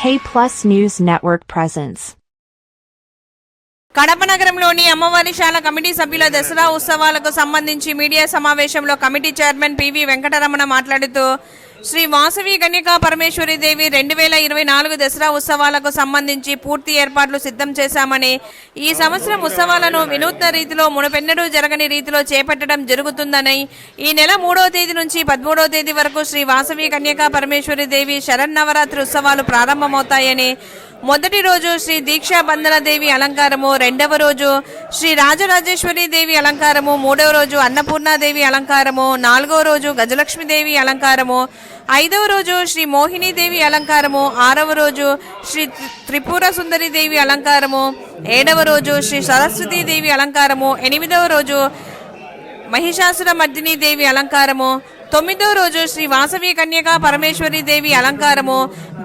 K Plus News Network presents. Kadapa నగరంలోని అమ్మవారి శాల committee సభ్యుల దసరా ఉత్సవాలకు సంబంధించి మీడియా సమావేశంలో కమిటీ చైర్మన్ పివి వెంకటరమణ మాట్లాడుతూ శ్రీ వాసవి కన్యకా పరమేశ్వరి దేవి రెండు వేల ఇరవై నాలుగు దసరా ఉత్సవాలకు సంబంధించి పూర్తి ఏర్పాట్లు సిద్ధం చేశామని ఈ సంవత్సరం ఉత్సవాలను వినూత్న రీతిలో మునుపెన్నడూ జరగని రీతిలో చేపట్టడం జరుగుతుందని ఈ నెల మూడో తేదీ నుంచి పదమూడో తేదీ వరకు శ్రీ వాసవి కన్యకా పరమేశ్వరి దేవి శరన్నవరాత్రి ఉత్సవాలు ప్రారంభమవుతాయని మొదటి రోజు శ్రీ దీక్షా బంధనదేవి అలంకారము రెండవ రోజు శ్రీ రాజరాజేశ్వరి దేవి అలంకారము మూడవ రోజు అన్నపూర్ణాదేవి అలంకారము నాలుగవ రోజు గజలక్ష్మీదేవి అలంకారము ఐదవ రోజు శ్రీ మోహినీదేవి అలంకారము ఆరవ రోజు శ్రీ త్రిపుర సుందరి దేవి అలంకారము ఏడవ రోజు శ్రీ సరస్వతీ దేవి అలంకారము ఎనిమిదవ రోజు మహిషాసుర మర్దిని దేవి అలంకారము తొమ్మిదో రోజు శ్రీ వాసవి కన్యకా పరమేశ్వరి దేవి అలంకారము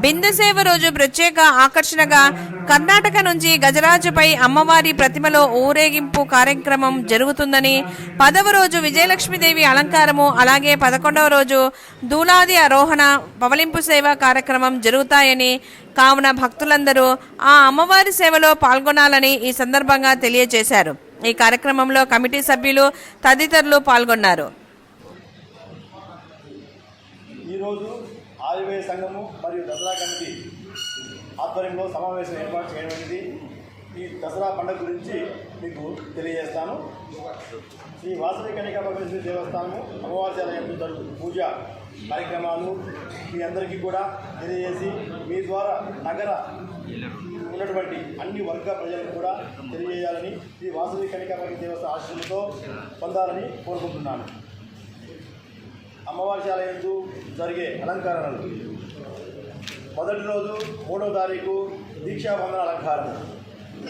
బిందుసేవ రోజు ప్రత్యేక ఆకర్షణగా కర్ణాటక నుంచి గజరాజుపై అమ్మవారి ప్రతిమలో ఊరేగింపు కార్యక్రమం జరుగుతుందని పదవ రోజు విజయలక్ష్మీదేవి అలంకారము అలాగే పదకొండవ రోజు దూలాది ఆరోహణ పవలింపు సేవ కార్యక్రమం జరుగుతాయని కావున భక్తులందరూ ఆ అమ్మవారి సేవలో పాల్గొనాలని ఈ సందర్భంగా తెలియజేశారు. ఈ కార్యక్రమంలో కమిటీ సభ్యులు తదితరులు పాల్గొన్నారు. ఈరోజు ఆయుర్వేద సంఘము మరియు దసరా కమిటీ ఆధ్వర్యంలో సమావేశం ఏర్పాటు చేయడమైనది ఈ దసరా పండుగ గురించి మీకు తెలియజేస్తాను. శ్రీ వాసవి కన్యకా పరమేశ్వరి దేవస్థానము అమ్మవారి జరుగుతున్న పూజ కార్యక్రమాలు మీ అందరికీ కూడా తెలియజేసి మీ ద్వారా నగర ఉన్నటువంటి అన్ని వర్గ ప్రజలకు కూడా తెలియజేయాలని శ్రీ వాసవి కనికాపతి దేవస్థ దేవస్థాన ఆశ్రమంతో పొందాలని కోరుకుంటున్నాను. అమ్మవారి శాలయందు జరిగే అలంకరణలు. మొదటి రోజు మూడో తారీఖు దీక్షాబంధన అలంకారం.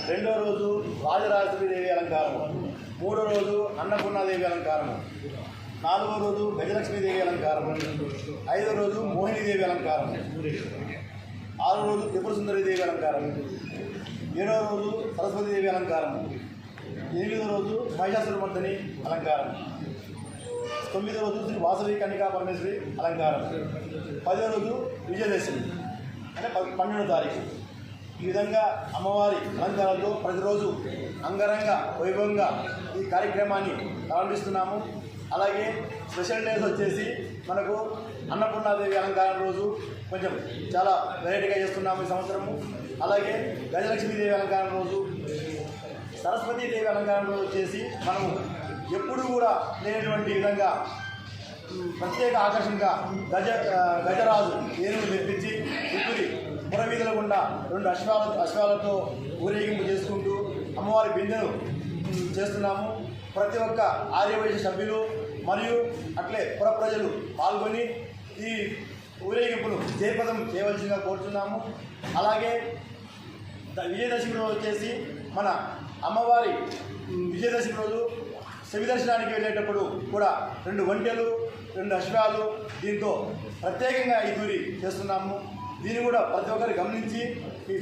రెండో రోజు రాజరాజేశ్వరీదేవి అలంకారం. మూడో రోజు అన్నపూర్ణాదేవి అలంకారం. నాలుగో రోజు గజలక్ష్మీదేవి అలంకారం. ఐదో రోజు మోహినీదేవి అలంకారం. ఆరో రోజు త్రిపురసుందరీదేవి అలంకారం. ఏడో రోజు సరస్వతీదేవి అలంకారం. ఎనిమిదో రోజు మహిషాసురమర్దని అలంకారం. తొమ్మిదో రోజు శ్రీ వాసవి కన్యకా పరమేశ్వరి అలంకారం. పదో రోజు విజయదశమి అంటే పన్నెండో తారీఖు. ఈ విధంగా అమ్మవారి అలంకారాలతో ప్రతిరోజు అంగరంగ వైభవంగా ఈ కార్యక్రమాన్ని ప్రారంభిస్తున్నాము. అలాగే స్పెషల్ డేస్ వచ్చేసి మనకు అన్నపూర్ణాదేవి అలంకారం రోజు కొంచెం చాలా వెరైటీగా చేస్తున్నాము ఈ సంవత్సరము. అలాగే గజలక్ష్మీదేవి అలంకారం రోజు సరస్వతీదేవి అలంకారం రోజు వచ్చేసి మనము ఎప్పుడు కూడా లేనటువంటి విధంగా ప్రత్యేక ఆకర్షణగా గజ గజరాజు ఏనుగు తెప్పించి ఇప్పుడు పురవీధుల గుండా రెండు అశ్వాల అశ్వాలతో ఊరేగింపు చేసుకుంటూ అమ్మవారి బిందెను చేస్తున్నాము. ప్రతి ఒక్క ఆర్యవైశ్య సభ్యులు మరియు అట్లే పుర ప్రజలు పాల్గొని ఈ ఊరేగింపును జయప్రదం చేయవలసిందిగా కోరుతున్నాము అలాగే విజయదశమి రోజు వచ్చేసి మన అమ్మవారి విజయదశమి రోజు శవి దర్శనానికి వెళ్ళేటప్పుడు కూడా రెండు వంటలు రెండు అశ్వాలు దీంతో ప్రత్యేకంగా ఈ దూరి చేస్తున్నాము. దీన్ని కూడా ప్రతి ఒక్కరు గమనించి ఈ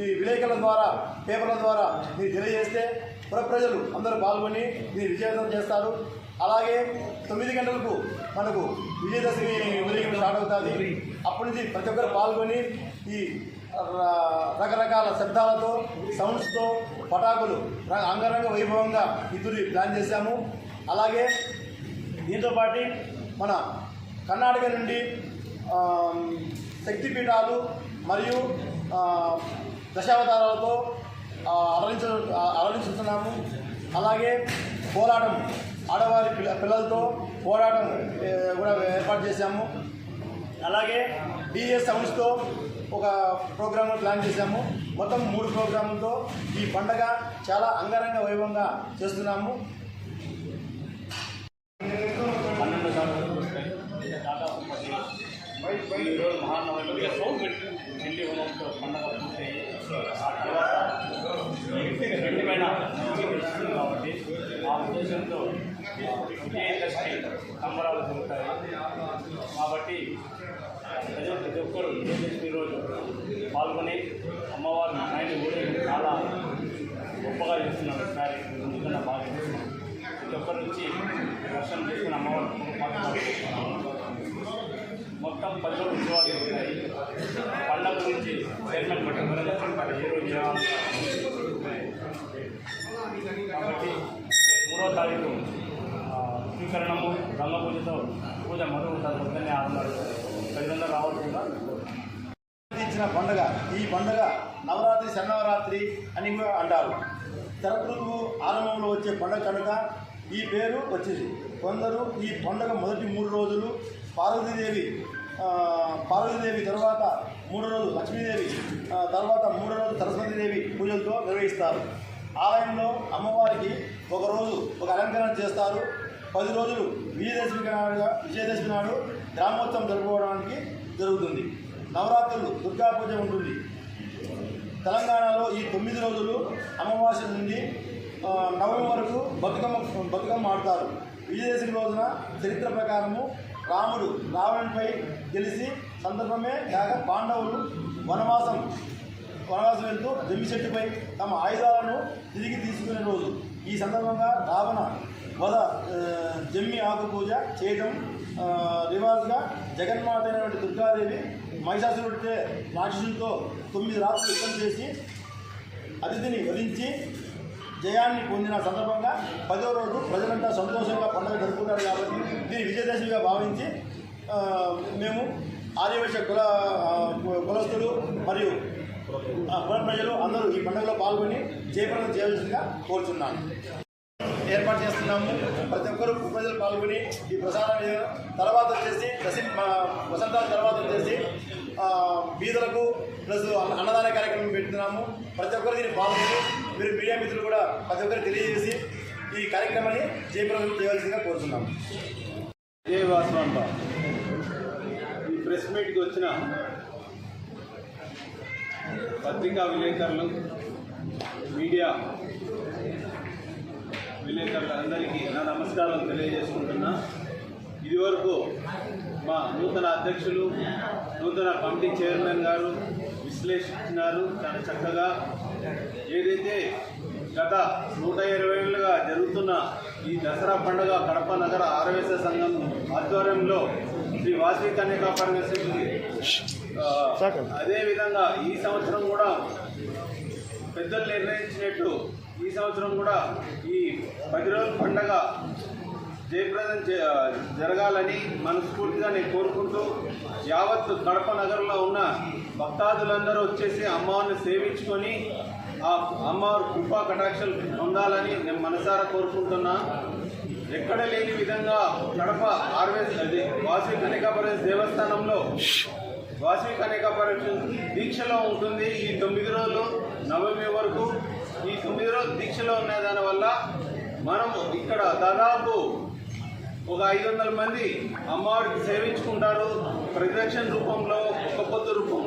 ఈ విలేకరుల ద్వారా పేపర్ల ద్వారా మీరు తెలియజేస్తే పుర ప్రజలు అందరూ పాల్గొని మీరు విజయవంతం చేస్తారు. అలాగే తొమ్మిది గంటలకు మనకు విజయదశమి ఉదయం స్టార్ట్ అవుతుంది. అప్పటి నుంచి ప్రతి ఒక్కరు పాల్గొని ఈ రకరకాల శబ్దాలతో సౌండ్స్తో పటాకులు అంగరంగ వైభవంగా ఇద్దరు ప్లాన్ చేశాము. అలాగే దీంతో పాటు మన కర్ణాటక నుండి శక్తిపీఠాలు మరియు దశావతారాలతో అలరించ అలరించుతున్నాము. అలాగే పోరాటం ఆడవారి పిల్ల పిల్లలతో పోరాటం కూడా ఏర్పాటు చేశాము. అలాగే డిఎస్ సౌండ్స్తో ఒక ప్రోగ్రామ్ ప్లాన్ చేశాము. మొత్తం మూడు ప్రోగ్రాములతో ఈ పండగ చాలా అంగరంగ వైభవంగా చేస్తున్నాము. పన్నెండు మహానవమి ఢిల్లీ హోమంతో పండగ పూర్తయి ఆ తర్వాత కాబట్టి ఆ ఉద్దేశంతో విజయదశమి సంబరాలు జరుగుతాయి. కాబట్టి ప్రజలు ప్రతి ఒక్కరు విజయదశమి రోజు పాల్గొని అమ్మవారి నాయని ఊరేగింపు చాలా గొప్పగా చేస్తున్నారు ఈసారి ముందుకన్నా బాగా చేస్తున్నారు ప్రతి ఒక్కరి నుంచి దర్శనం చేసుకుని అమ్మవారి మొత్తం పది రోజులు ఉత్సవాలు జరుగుతాయి. గురించి చైర్మన్ పట్టణ ఏ రోజు కాబట్టి మూడో తారీఖు స్వీకరణము గంగ పూజతో పూజ మొదలు పొద్దున్నే ఆరున్నర ప్రజలందరూ రావాల్సిందిగా ఇచ్చిన పండుగ ఈ పండుగ నవరాత్రి శన్నవరాత్రి అని అంటారు. శరదృతువు ఆరంభంలో వచ్చే పండుగ కనుక ఈ పేరు వచ్చింది. కొందరు ఈ పండుగ మొదటి మూడు రోజులు పార్వతీదేవి పార్వతీదేవి తర్వాత మూడు రోజులు లక్ష్మీదేవి తర్వాత మూడు రోజులు సరస్వతీదేవి పూజలతో నిర్వహిస్తారు. ఆలయంలో అమ్మవారికి ఒక రోజు ఒక అలంకరణ చేస్తారు. పది రోజులు విజయదశమి నాడుగా విజయదశమి నాడు గ్రామోత్సవం జరుపుకోవడానికి జరుగుతుంది. నవరాత్రులు దుర్గా పూజ ఉంటుంది. తెలంగాణలో ఈ తొమ్మిది రోజులు అమావాస్య నుండి నవమి వరకు బతుకమ్మ బతుకమ్మ ఆడతారు. విజయదశమి రోజున చరిత్ర ప్రకారము రాముడు రావణునిపై గెలిచి సందర్భమే కాక పాండవులు వనవాసం వనవాసం వెళ్తూ జమ్మి చెట్టుపై తమ ఆయుధాలను తిరిగి తీసుకునే రోజు. ఈ సందర్భంగా రావణ వద జమ్మి ఆకు పూజ చేయడం రివాజ్గా జగన్మాత అయినటువంటి దుర్గాదేవి మహిషాసురుడితే రాక్షసులతో తొమ్మిది రాత్రులు యుద్ధం చేసి అతిథిని వధించి జయాన్ని పొందిన సందర్భంగా పదో రోజు ప్రజలంతా సంతోషంగా పండుగ జరుపుకుంటారు కాబట్టి దీన్ని విజయదశమిగా భావించి మేము ఆర్యవైశ్య కుల కులస్తులు మరియు పురం ప్రజలు అందరూ ఈ పండుగలో పాల్గొని జయప్రదం చేయవలసిందిగా కోరుతున్నాను ఏర్పాటు చేస్తున్నాము. ప్రతి ఒక్కరు ప్రజలు పాల్గొని ఈ ప్రసాదం తర్వాత వచ్చేసి దశమి వసంతాల తర్వాత వచ్చేసి బీదలకు ప్లస్ అన్నదాన కార్యక్రమం పెడుతున్నాము. ప్రతి ఒక్కరు దీన్ని పాల్గొని మీరు మీడియా మిత్రులు కూడా ప్రతి ఒక్కరు తెలియజేసి ఈ కార్యక్రమాన్ని జయప్రదం చేయవలసిందిగా కోరుతున్నాము జయ వాసవాంబ ఈ ప్రెస్ మీట్కి వచ్చిన పత్రికా విలేకరులు మీడియా విలేకరులు అందరికీ నా నమస్కారం తెలియజేసుకుంటున్నా. ఇదివరకు మా నూతన అధ్యక్షులు నూతన కమిటీ చైర్మన్ గారు విశ్లేషించినారు. చాలా చక్కగా ఏదైతే గత నూట ఇరవై ఏళ్ళుగా జరుగుతున్న ఈ దసరా పండుగ కడప నగర ఆరవేశ సంఘం ఆధ్వర్యంలో శ్రీ వాసవి కన్యకా పరమేశ్వరి అదేవిధంగా ఈ సంవత్సరం కూడా పెద్దలు నిర్ణయించినట్టు ఈ సంవత్సరం కూడా ఈ పది రోజుల పండగ జయప్రదం జరగాలని మనస్ఫూర్తిగా నేను కోరుకుంటూ యావత్ కడప నగరంలో ఉన్న భక్తాదులందరూ వచ్చేసి అమ్మవారిని సేవించుకొని ఆ అమ్మవారి కృపా కటాక్షలు పొందాలని నేను మనసారా కోరుకుంటున్నా. ఎక్కడ లేని విధంగా కడప ఆర్వేస్ అది వాసవి కనికాపురం దేవస్థానంలో వాసవి కన్యకాపరక్ష దీక్షలో ఉంటుంది. ఈ తొమ్మిది రోజులు నవమి వరకు. ఈ తొమ్మిది రోజులు దీక్షలో ఉన్న దానివల్ల మనం ఇక్కడ దాదాపు ఒక ఐదు వందల మంది అమ్మవారికి సేవించుకుంటారు. ప్రదక్షణ రూపంలో ఒక పొద్దు రూపంలో.